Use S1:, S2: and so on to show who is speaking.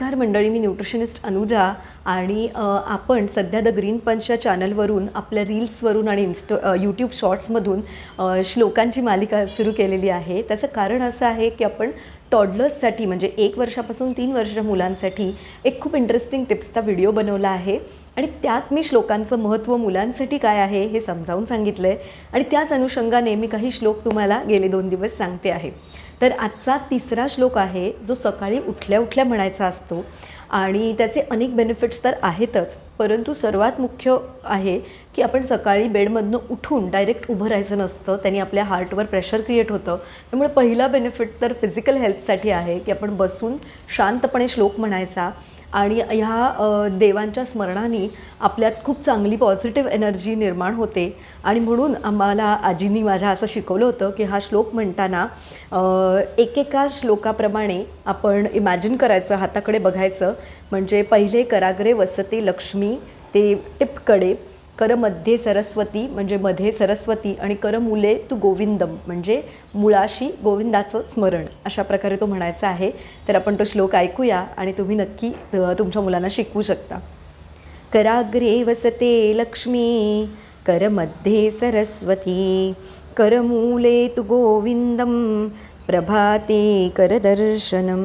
S1: नमस्कार मंडळी. मी न्यूट्रिशनिस्ट अनुजा आणि आपण सध्या द ग्रीन पंचच्या चॅनलवरून आपल्या रील्सवरून आणि इन्स्ट यूट्यूब शॉर्ट्समधून श्लोकांची मालिका सुरू केलेली आहे. त्याचं कारण असं आहे की आपण टॉडलर्ससाठी म्हणजे एक वर्षापासून तीन वर्षाच्या मुलांसाठी एक खूप इंटरेस्टिंग टिप्सचा व्हिडिओ बनवला आहे. आणि त्यात मी श्लोकांचं महत्त्व मुलांसाठी काय आहे हे समजावून सांगितलं आहे आणि त्याच अनुषंगाने मी काही श्लोक तुम्हाला गेले दोन दिवस सांगते आहे. तर आजचा तिसरा श्लोक आहे जो सकाळी उठल्या उठल्या म्हणायचा असतो. आणि त्याचे अनेक बेनिफिट्स तर आहेतच. परंतु सर्वात मुख्य आहे की आपण सकाळी बेडमधनं उठून डायरेक्ट उभं राहायचं नसतं. त्यांनी आपल्या हार्टवर प्रेशर क्रिएट होतं. त्यामुळे पहिला बेनिफिट तर फिजिकल हेल्थसाठी आहे की आपण बसून शांतपणे श्लोक म्हणायचा. आणि ह्या देवांच्या स्मरणाने आपल्यात खूप चांगली पॉझिटिव्ह एनर्जी निर्माण होते. आणि म्हणून आम्हाला आजींनी माझ्या असं शिकवलं होतं की हा श्लोक म्हणताना एकेका श्लोकाप्रमाणे आपण इमॅजिन करायचं हाताकडे बघायचं. म्हणजे पहिले कराग्रे वसते लक्ष्मी ते टिपकडे. कर मध्ये सरस्वती म्हणजे मध्ये सरस्वती आणि कर मुले तू गोविंदम म्हणजे मुळाशी गोविंदाचं स्मरण अशा प्रकारे तो म्हणायचा आहे. तर आपण तो श्लोक ऐकूया आणि तुम्ही नक्की तुमच्या मुलांना शिकवू शकता. कराग्रे वसते लक्ष्मी करमध्ये सरस्वती करमूले तु गोविंदम प्रभाते करदर्शनम